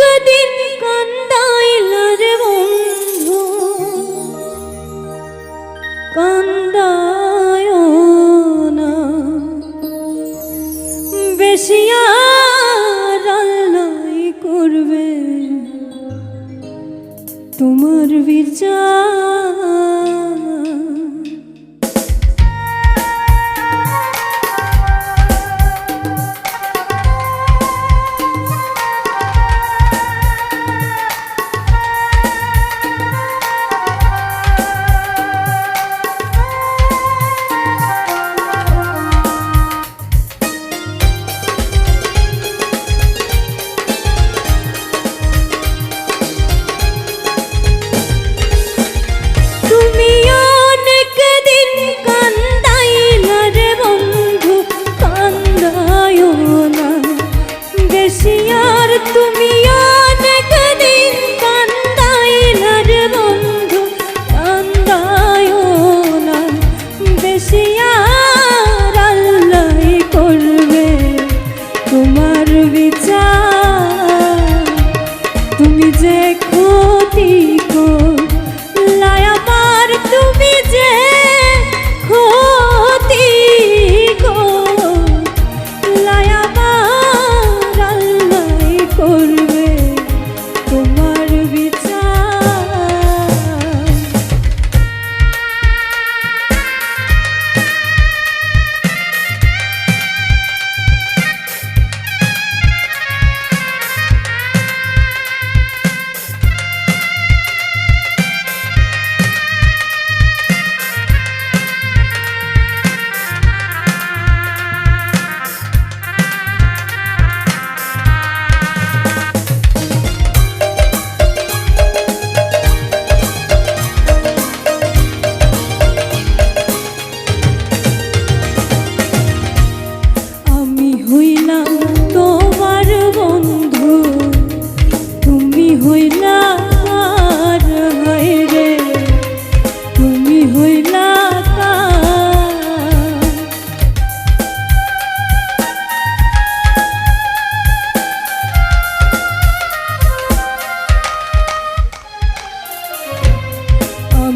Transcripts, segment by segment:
একদিন কান্দাইল রে বন্ধু। কান্দায় না। বেশি আর আল্লাই করবে। তোমার বিচার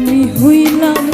আমি হইলাম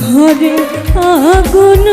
ঘরে আগুন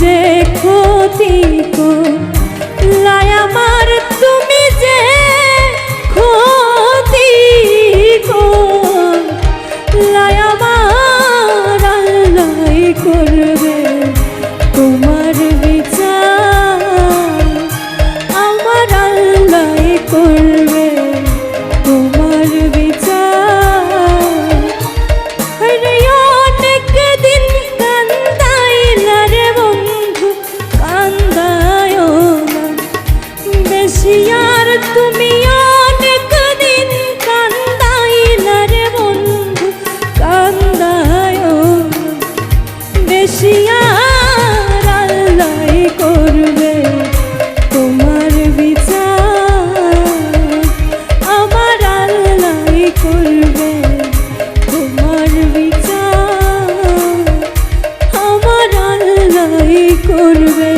যে ক্ষতি কো লায়ামা করবে